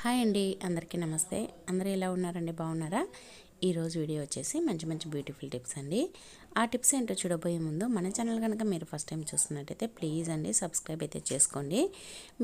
Hi అండి అందరికీ నమస్తే. అందరూ ఎలా ఉన్నారండి? బాగున్నారా? ఈరోజు వీడియో వచ్చేసి మంచి మంచి బ్యూటిఫుల్ టిప్స్ అండి. ఆ టిప్స్ ఏంటో చూడబోయే ముందు మన ఛానల్ కనుక మీరు ఫస్ట్ టైం చూస్తున్నట్టయితే ప్లీజ్ అండి సబ్స్క్రైబ్ అయితే చేసుకోండి.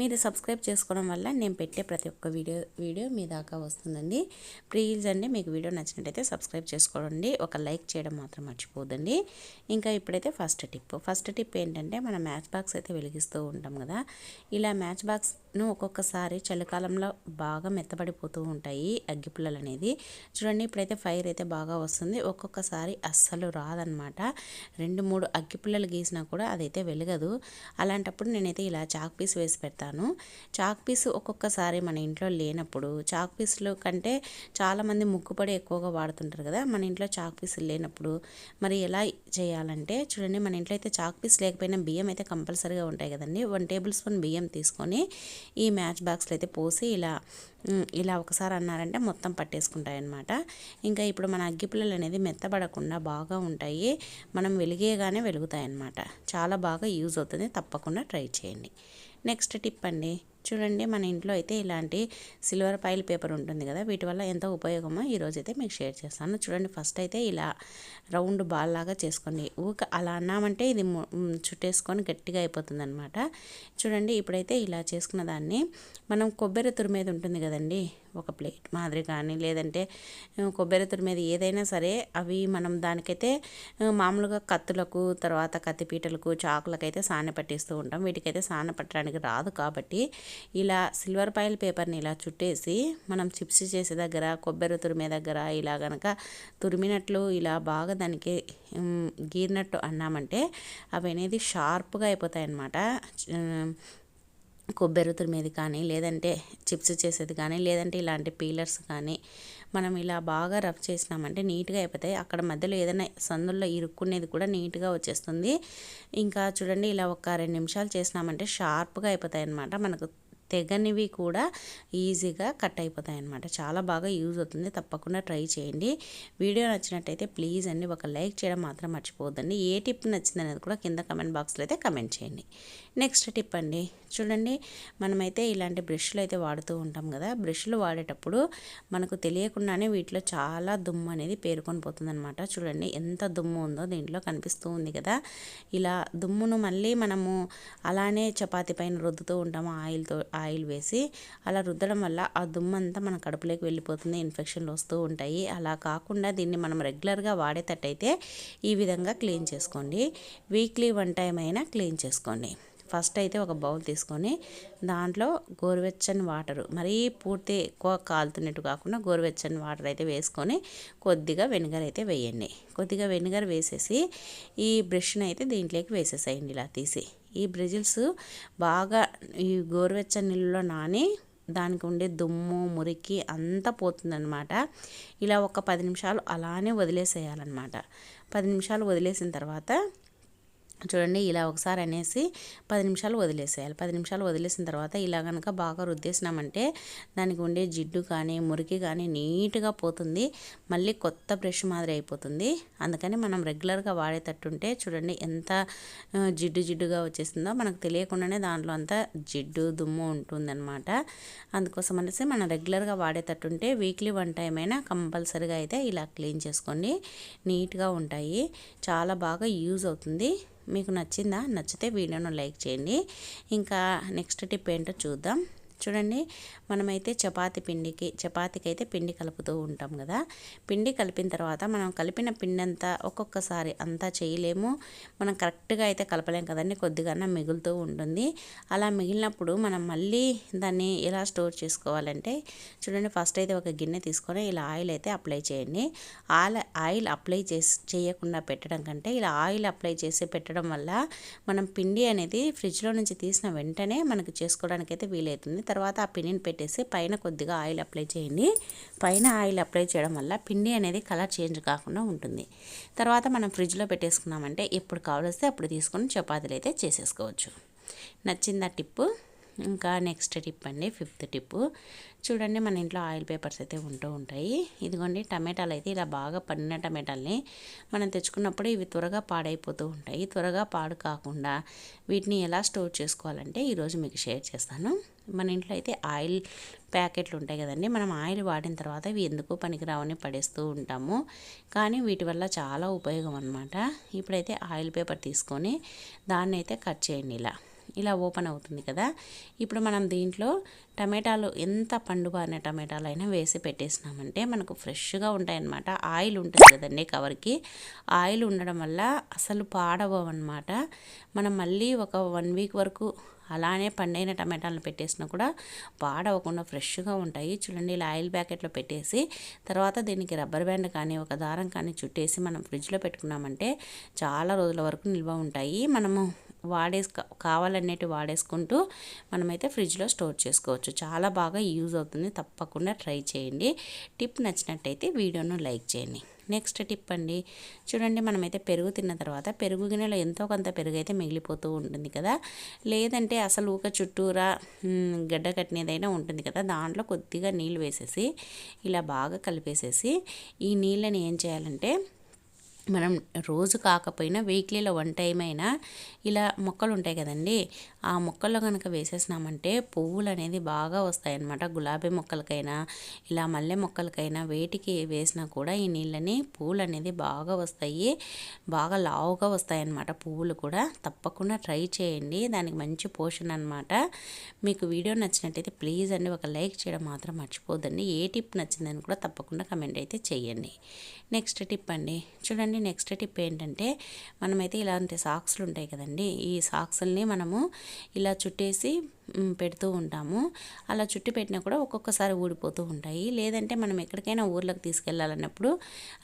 మీరు సబ్స్క్రైబ్ చేసుకోవడం వల్ల నేను పెట్టే ప్రతి ఒక్క వీడియో వీడియో మీ దాకా వస్తుందండి. ప్లీజ్ అండి మీకు వీడియో నచ్చినట్టయితే సబ్స్క్రైబ్ చేసుకోండి. ఒక లైక్ చేయడం మాత్రం మర్చిపోదండి. ఇంకా ఇప్పుడైతే ఫస్ట్ టిప్. ఫస్ట్ టిప్ ఏంటంటే మనం మ్యాచ్ బాక్స్ అయితే వెలిగిస్తూ ఉంటాం కదా. ఇలా మ్యాచ్ బాక్స్ను ఒక్కొక్కసారి చలికాలంలో బాగా మెత్తబడిపోతూ ఉంటాయి అగ్గిపుల్లలు అనేది. చూడండి ఇప్పుడైతే ఫైర్ అయితే బాగా వస్తుంది. ఒక్కొక్కసారి అస్సలు రాదనమాట రెండు మూడు అగ్గిపుల్లలు గీసినా కూడా అదైతే వెలగదు. అలాంటప్పుడు నేనైతే ఇలా చాక్ పీస్ వేసి పెడతాను. చాక్ పీస్ ఒక్కొక్కసారి మన ఇంట్లో లేనప్పుడు చాక్ పీసులు కంటే చాలామంది ముక్కుపడి ఎక్కువగా వాడుతుంటారు కదా మన ఇంట్లో చాక్ పీసులు లేనప్పుడు. మరి ఎలా చేయాలంటే చూడండి మన ఇంట్లో అయితే చాక్ పీస్ లేకపోయినా బియ్యం అయితే కంపల్సరీగా ఉంటాయి కదండి. వన్ టేబుల్ స్పూన్ బియ్యం తీసుకొని ఈ మ్యాచ్ బాక్స్లో అయితే పోసి ఇలా ఇలా ఒకసారి అన్నారంటే మొత్తం పట్టేసుకుంటాయి అన్నమాట ఇంకా ఇప్పుడు మన అగ్గిపుల్లలు అనేది మెత్తబడకుండా బాగా ఉంటాయి. మనం వెలిగేగానే వెలుగుతాయి అన్నమాట చాలా బాగా యూజ్ అవుతుంది. తప్పకుండా ట్రై చేయండి. నెక్స్ట్ టిప్ అండి. చూడండి మన ఇంట్లో అయితే ఇలాంటి సిల్వర్ పైల్ పేపర్ ఉంటుంది కదా వీటి వల్ల ఎంత ఉపయోగమో ఈరోజు అయితే మీకు షేర్ చేస్తాను. చూడండి ఫస్ట్ అయితే ఇలా రౌండ్ బాల్ లాగా చేసుకోండి. ఊక అలా అన్నామంటే ఇది చుట్టేసుకొని గట్టిగా అయిపోతుంది అనమాట చూడండి ఇప్పుడైతే ఇలా చేసుకున్న దాన్ని మనం కొబ్బరి తురిమేది ఉంటుంది కదండి ఒక ప్లేట్ మాదిరి కానీ లేదంటే కొబ్బరి తురిమేది ఏదైనా సరే అవి మనం దానికైతే మామూలుగా కత్తులకు తర్వాత కత్తిపీటలకు చాకులకైతే సాన పట్టిస్తూ ఉంటాం. వీటికైతే సాన పట్టడానికి రాదు కాబట్టి ఇలా సిల్వర్ పైల్ పేపర్ని ఇలా చుట్టేసి మనం చిప్స్ చేసే దగ్గర కొబ్బరి తురిమే దగ్గర ఇలా కనుక తురిమినట్లు ఇలా బాగా దానికి గీరినట్టు అన్నామంటే అవి అనేది షార్ప్గా అయిపోతాయి అన్నమాట కొబ్బరి తురిమేది కానీ లేదంటే చిప్స్ చేసేది కానీ లేదంటే ఇలాంటి పీలర్స్ కానీ మనం ఇలా బాగా రఫ్ చేసినామంటే నీట్గా అయిపోతాయి. అక్కడ మధ్యలో ఏదైనా సందుల్లో ఇరుక్కునేది కూడా నీట్గా వచ్చేస్తుంది. ఇంకా చూడండి ఇలా ఒక రెండు నిమిషాలు చేసినామంటే షార్ప్గా అయిపోతాయి అన్నమాట మనకు తెగనివి కూడా ఈజీగా కట్ అయిపోతాయి అన్నమాట చాలా బాగా యూజ్ అవుతుంది. తప్పకుండా ట్రై చేయండి. వీడియో నచ్చినట్టయితే ప్లీజ్ అండి ఒక లైక్ చేయడం మాత్రం మర్చిపోవద్దండి. ఏ టిప్ నచ్చింది అనేది కూడా కింద కమెంట్ బాక్స్లో అయితే కమెంట్ చేయండి. నెక్స్ట్ టిప్ అండి. చూడండి మనమైతే ఇలాంటి బ్రష్లు అయితే వాడుతూ ఉంటాం కదా. బ్రష్లు వాడేటప్పుడు మనకు తెలియకుండానే వీటిలో చాలా దుమ్ము అనేది పేరుకొని పోతుందన్నమాట. చూడండి ఎంత దుమ్ము ఉందో దీంట్లో కనిపిస్తూ ఉంది కదా. ఇలా దుమ్మును మళ్ళీ మనము అలానే చపాతి పైన రుద్దుతూ ఉంటాము ఆయిల్తో ఆయిల్ వేసి అలా రుద్దడం వల్ల ఆ దుమ్మంతా మన కడుపులోకి వెళ్ళిపోతుంది ఇన్ఫెక్షన్లు వస్తూ ఉంటాయి. అలా కాకుండా దీన్ని మనం రెగ్యులర్గా వాడేటట్టయితే ఈ విధంగా క్లీన్ చేసుకోండి. వీక్లీ వన్ టైం అయినా క్లీన్ చేసుకోండి. ఫస్ట్ అయితే ఒక బౌల్ తీసుకొని దాంట్లో గోరువెచ్చని వాటర్ మరీ పూర్తి ఎక్కువ కాలుతున్నట్టు కాకుండా గోరువెచ్చని వాటర్ అయితే వేసుకొని కొద్దిగా వెనిగర్ అయితే వేయండి. కొద్దిగా వెనిగర్ వేసేసి ఈ బ్రష్ని అయితే దీంట్లోకి వేసేసేయండి ఇలా తీసి. ఈ బ్రిజిల్స్ బాగా ఈ గోరువెచ్చని నీళ్ళలో నాని దానికి ఉండే దుమ్ము మురికి అంతా పోతుందనమాట ఇలా ఒక పది నిమిషాలు అలానే వదిలేసేయాలన్నమాట. పది నిమిషాలు వదిలేసిన తర్వాత చూడండి ఇలా ఒకసారి అనేసి పది నిమిషాలు వదిలేసేయాలి. పది నిమిషాలు వదిలేసిన తర్వాత ఇలా కనుక బాగా రుద్దేసినామంటే దానికి ఉండే జిడ్డు కానీ మురికి కానీ నీట్గా పోతుంది. మళ్ళీ కొత్త బ్రష్ మాదిరి అయిపోతుంది. అందుకని మనం రెగ్యులర్గా వాడేటట్టుంటే చూడండి ఎంత జిడ్డు జిడ్డుగా వచ్చేసిందో మనకు తెలియకుండానే దాంట్లో అంతా జిడ్డు దుమ్ము ఉంటుందన్నమాట. అందుకోసం అనేసి మనం రెగ్యులర్గా వాడేటట్టుంటే వీక్లీ వన్ టైం అయినా కంపల్సరీగా అయితే ఇలా క్లీన్ చేసుకోండి. నీట్గా ఉంటాయి. చాలా బాగా యూజ్ అవుతుంది. మీకు నచ్చిందా నచ్చితే వీడియోను లైక్ చేయండి. ఇంకా నెక్స్ట్ టిప్ ఏంటో చూద్దాం. చూడండి మనమైతే చపాతి పిండికి చపాతీకి అయితే పిండి కలుపుతూ ఉంటాం కదా. పిండి కలిపిన తర్వాత మనం కలిపిన పిండి అంతా ఒక్కొక్కసారి అంతా చేయలేము. మనం కరెక్ట్గా అయితే కలపలేం కదండి కొద్దిగా మిగులుతూ ఉంటుంది. అలా మిగిలినప్పుడు మనం మళ్ళీ దాన్ని ఎలా స్టోర్ చేసుకోవాలంటే చూడండి ఫస్ట్ అయితే ఒక గిన్నె తీసుకొని ఇలా ఆయిల్ అయితే అప్లై చేయండి. ఆయిల్ ఆయిల్ అప్లై చేసి చేయకుండా పెట్టడం కంటే ఇలా ఆయిల్ అప్లై చేసి పెట్టడం వల్ల మనం పిండి అనేది ఫ్రిడ్జ్లో నుంచి తీసిన వెంటనే మనకు చేసుకోవడానికి అయితే వీలవుతుంది. తర్వాత ఆ పిండిని పెట్టేసి పైన కొద్దిగా ఆయిల్ అప్లై చేయండి. పైన ఆయిల్ అప్లై చేయడం వల్ల పిండి అనేది కలర్ చేంజ్ కాకుండా ఉంటుంది. తర్వాత మనం ఫ్రిడ్జ్లో పెట్టేసుకున్నామంటే ఎప్పుడు కావలిస్తే అప్పుడు తీసుకొని చపాతీలు అయితే చేసేసుకోవచ్చు. నచ్చిందా టిప్పు? ఇంకా నెక్స్ట్ టిప్ అండి ఫిఫ్త్ టిప్. చూడండి మన ఇంట్లో ఆయిల్ పేపర్స్ అయితే ఉంటూ ఉంటాయి. ఇదిగోండి టమాటాలు అయితే ఇలా బాగా పండిన టమాటాలని మనం తెచ్చుకున్నప్పుడు ఇవి త్వరగా పాడైపోతూ ఉంటాయి. త్వరగా పాడు కాకుండా వీటిని ఎలా స్టోర్ చేసుకోవాలంటే ఈరోజు మీకు షేర్ చేస్తాను. మన ఇంట్లో అయితే ఆయిల్ ప్యాకెట్లు ఉంటాయి కదండి మనం ఆయిల్ వాడిన తర్వాత ఇవి ఎందుకు పనికిరావని పడేస్తూ ఉంటాము. కానీ వీటి వల్ల చాలా ఉపయోగం అనమాట ఇప్పుడైతే ఆయిల్ పేపర్ తీసుకొని దాన్ని అయితే కట్ చేయండి ఇలా. ఇలా ఓపెన్ అవుతుంది కదా. ఇప్పుడు మనం దీంట్లో టమాటాలు ఎంత పండుబారిన టమాటాలు అయినా వేసి పెట్టేసినామంటే మనకు ఫ్రెష్గా ఉంటాయన్నమాట. ఆయిల్ ఉంటుంది కదండి కవర్కి. ఆయిల్ ఉండడం వల్ల అసలు పాడవన్నమాట మనం మళ్ళీ ఒక వన్ వీక్ వరకు అలానే పండైన టమాటాలను పెట్టేసినా కూడా పాడవకుండా ఫ్రెష్గా ఉంటాయి. చూడండి ఇలా ఆయిల్ ప్యాకెట్లో పెట్టేసి తర్వాత దీనికి రబ్బర్ బ్యాండ్ కానీ ఒక దారం కానీ చుట్టేసి మనం ఫ్రిడ్జ్లో పెట్టుకున్నామంటే చాలా రోజుల వరకు నిల్వ ఉంటాయి. మనము వాడేసు కావాలనేటి వాడేసుకుంటూ మనమైతే ఫ్రిడ్జ్లో స్టోర్ చేసుకోవచ్చు. చాలా బాగా యూజ్ అవుతుంది. తప్పకుండా ట్రై చేయండి. టిప్ నచ్చినట్టయితే వీడియోను లైక్ చేయండి. నెక్స్ట్ టిప్ అండి. చూడండి మనమైతే పెరుగు తిన్న తర్వాత పెరుగు గిన్నెలో ఎంతో కొంత పెరుగు అయితే మిగిలిపోతూ ఉంటుంది కదా. లేదంటే అసలు ఊక చుట్టూరా గడ్డ కట్టినదైనా ఉంటుంది కదా. దాంట్లో కొద్దిగా నీళ్ళు వేసేసి ఇలా బాగా కలిపేసేసి ఈ నీళ్ళని ఏం చేయాలంటే మనం రోజు కాకపోయినా వీక్లీలో వన్ టైం అయినా ఇలా మొక్కలు ఉంటాయి కదండి. ఆ మొక్కల్లో కనుక వేసేసినామంటే పువ్వులు అనేది బాగా వస్తాయి అన్నమాట గులాబీ మొక్కలకైనా ఇలా మల్లె మొక్కలకైనా వేటికి వేసినా కూడా ఈ నీళ్ళని పువ్వులు అనేది బాగా వస్తాయి. బాగా లావుగా వస్తాయి అన్నమాట పువ్వులు కూడా. తప్పకుండా ట్రై చేయండి. దానికి మంచి పోషన్ అనమాట మీకు వీడియో నచ్చినట్టయితే ప్లీజ్ అండి ఒక లైక్ చేయడం మాత్రం మర్చిపోద్దండి ఏ టిప్ నచ్చిందని కూడా తప్పకుండా కమెంట్ అయితే చేయండి. నెక్స్ట్ టిప్ అండి. చూడండి చూడండి నెక్స్ట్ టిప్ ఏంటంటే మనమైతే ఇలాంటి సాక్స్లు ఉంటాయి కదండి. ఈ సాక్స్ని మనము ఇలా చుట్టేసి పెడుతూ ఉంటాము. అలా చుట్టి పెట్టినా కూడా ఒక్కొక్కసారి ఊడిపోతూ ఉంటాయి. లేదంటే మనం ఎక్కడికైనా ఊర్లోకి తీసుకెళ్ళాలన్నప్పుడు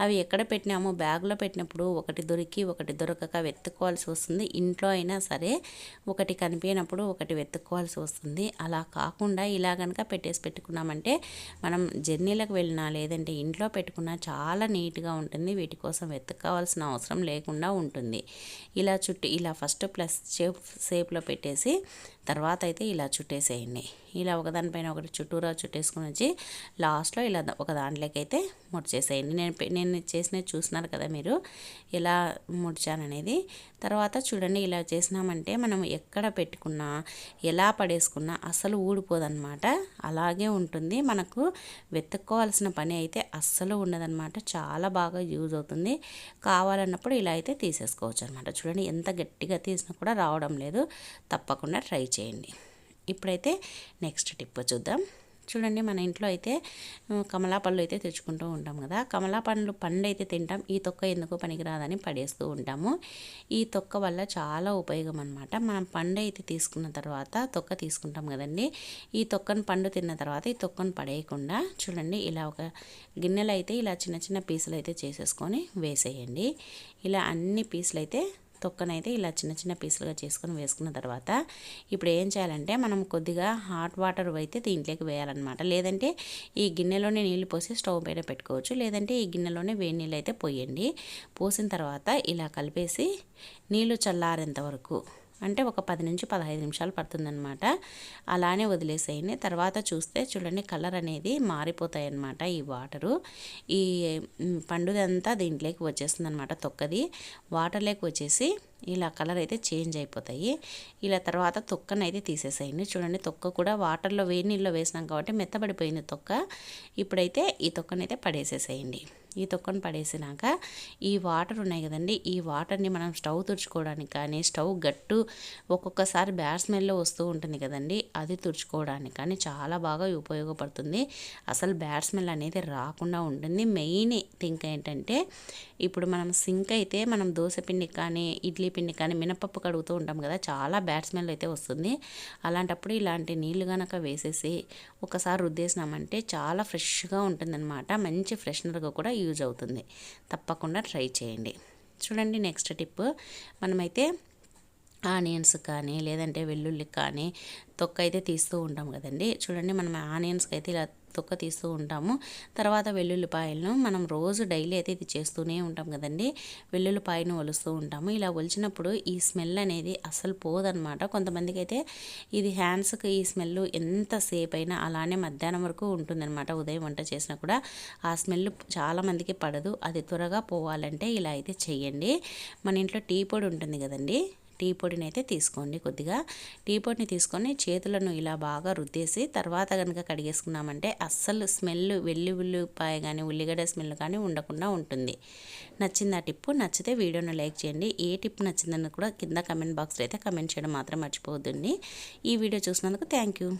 అవి ఎక్కడ పెట్టినామో బ్యాగ్లో పెట్టినప్పుడు ఒకటి దొరికి ఒకటి దొరకక వెతుక్కోవాల్సి వస్తుంది. ఇంట్లో అయినా సరే ఒకటి కనిపించినప్పుడు ఒకటి వెతుక్కోవాల్సి వస్తుంది. అలా కాకుండా ఇలా కనుక పెట్టేసి పెట్టుకున్నామంటే మనం జర్నీలకు వెళ్ళినా లేదంటే ఇంట్లో పెట్టుకున్నా చాలా నీట్గా ఉంటుంది. వీటి కోసం వెతుక్కోవాల్సిన అవసరం లేకుండా ఉంటుంది. ఇలా చుట్టి ఇలా ఫస్ట్ ప్లస్ షేప్ షేప్లో పెట్టేసి తర్వాత అయితే ఇలా చుట్టేసేయండి. ఇలా ఒకదానిపైన ఒకటి చుట్టూరా చుట్టేసుకుని వచ్చి లాస్ట్లో ఇలా ఒక దాంట్లోకి అయితే ముడిచేసేయండి. నేను నేను చేసినది చూసినారు కదా మీరు ఎలా ముడిచాననేది. తర్వాత చూడండి ఇలా చేసినామంటే మనం ఎక్కడ పెట్టుకున్నా ఎలా పడేసుకున్నా అస్సలు ఊడిపోదన్నమాట అలాగే ఉంటుంది. మనకు వెతుక్కోవాల్సిన పని అయితే అస్సలు ఉండదన్నమాట చాలా బాగా యూజ్ అవుతుంది. కావాలన్నప్పుడు ఇలా అయితే తీసేసుకోవచ్చు అనమాట చూడండి ఎంత గట్టిగా తీసినా కూడా రావడం లేదు. తప్పకుండా ట్రై చేయండి. ఇప్పుడైతే నెక్స్ట్ టిప్ చూద్దాం. చూడండి మన ఇంట్లో అయితే కమలా పళ్ళు అయితే తెచ్చుకుంటూ ఉంటాం కదా. కమలా పండ్లు పండు అయితే తింటాం. ఈ తొక్క ఎందుకు పనికిరాదని పడేస్తూ ఉంటాము. ఈ తొక్క వల్ల చాలా ఉపయోగం అనమాట మనం పండు అయితే తీసుకున్న తర్వాత తొక్క తీసుకుంటాం కదండి. ఈ తొక్కను పండు తిన్న తర్వాత ఈ తొక్కను పడేయకుండా చూడండి ఇలా ఒక గిన్నెలు అయితే ఇలా చిన్న చిన్న పీసులు అయితే చేసేసుకొని వేసేయండి. ఇలా అన్ని పీసులు అయితే తొక్కనైతే ఇలా చిన్న చిన్న పీసులుగా చేసుకొని వేసుకున్న తర్వాత ఇప్పుడు ఏం చేయాలంటే మనం కొద్దిగా హాట్ వాటర్ అయితే దీంట్లోకి వేయాలన్నమాట. లేదంటే ఈ గిన్నెలోనే నీళ్ళు పోసి స్టవ్ పైన పెట్టుకోవచ్చు. లేదంటే ఈ గిన్నెలోనే వేడి నీళ్ళు అయితే పోయండి. పోసిన తర్వాత ఇలా కలిపేసి నీళ్ళు చల్లారేంత వరకు అంటే ఒక పది నుంచి పదహైదు నిమిషాలు పడుతుందనమాట అలానే వదిలేసేయండి. తర్వాత చూస్తే చూడండి కలర్ అనేది మారిపోతాయి అన్నమాట ఈ వాటరు. ఈ పండుదంతా దీంట్లోకి వచ్చేస్తుంది అనమాట తొక్కది. వాటర్లోకి వచ్చేసి ఇలా కలర్ అయితే చేంజ్ అయిపోతాయి. ఇలా తర్వాత తొక్కను అయితే తీసేసేయండి. చూడండి తొక్క కూడా వాటర్లో వేడి నీళ్ళలో వేసినాం కాబట్టి మెత్తబడిపోయింది తొక్క. ఇప్పుడైతే ఈ తొక్కనైతే పడేసేసేయండి. ఈ తొక్కను పడేసినాక ఈ వాటర్ ఉన్నాయి కదండి ఈ వాటర్ని మనం స్టవ్ తుడుచుకోవడానికి కానీ స్టవ్ గట్టు ఒక్కొక్కసారి బ్యాడ్ స్మెల్లో వస్తూ ఉంటుంది కదండి అది తుడుచుకోవడానికి కానీ చాలా బాగా ఉపయోగపడుతుంది. అసలు బ్యాడ్ స్మెల్ అనేది రాకుండా ఉంటుంది. మెయిన్ థింక్ ఏంటంటే ఇప్పుడు మనం సింక్ అయితే మనం దోశ పిండి కానీ ఇడ్లీ పిండి కానీ మినపప్పు కడుగుతూ ఉంటాం కదా చాలా బ్యాడ్ స్మెల్ అయితే వస్తుంది. అలాంటప్పుడు ఇలాంటి నీళ్ళు కనుక వేసేసి ఒకసారి రుద్దేసినామంటే చాలా ఫ్రెష్గా ఉంటుందన్నమాట. మంచి ఫ్రెషనర్గా కూడా యూజ్ అవుతుంది. తప్పకుండా ట్రై చేయండి. చూడండి నెక్స్ట్ టిప్. మనమైతే ఆనియన్స్ కానీ లేదంటే వెల్లుల్లి కానీ తొక్క అయితే తీస్తూ ఉంటాం కదండి. చూడండి మనం ఆనియన్స్కి అయితే ఇలా తొక్క తీస్తూ ఉంటాము. తర్వాత వెల్లుల్లిపాయలను మనం రోజు డైలీ అయితే ఇది చేస్తూనే ఉంటాం కదండి. వెల్లుల్లిపాయను ఒలుస్తూ ఉంటాము. ఇలా ఒలిచినప్పుడు ఈ స్మెల్ అనేది అసలు పోదనమాట కొంతమందికి అయితే ఇది హ్యాండ్స్కి ఈ స్మెల్ ఎంతసేపు అయినా అలానే మధ్యాహ్నం వరకు ఉంటుందన్నమాట. ఉదయం వంట చేసినా కూడా ఆ స్మెల్ చాలామందికి పడదు. అది త్వరగా పోవాలంటే ఇలా అయితే చెయ్యండి. మన ఇంట్లో టీ పొడి ఉంటుంది కదండి. టీ పొడిని అయితే తీసుకోండి కొద్దిగా. టీ పొడిని తీసుకొని చేతులను ఇలా బాగా రుద్దేసి తర్వాత కనుక కడిగేసుకున్నామంటే అస్సలు స్మెల్ వెల్లి ఉల్లిపాయ కానీ ఉల్లిగడ్డ స్మెల్ కానీ ఉండకుండా ఉంటుంది. నచ్చింది ఆ టిప్పు? నచ్చితే వీడియోను లైక్ చేయండి. ఏ టిప్ నచ్చిందని కూడా కింద కమెంట్ బాక్స్లో అయితే కమెంట్ చేయడం మాత్రం మర్చిపోవద్దండి. ఈ వీడియో చూసినందుకు థ్యాంక్ యూ.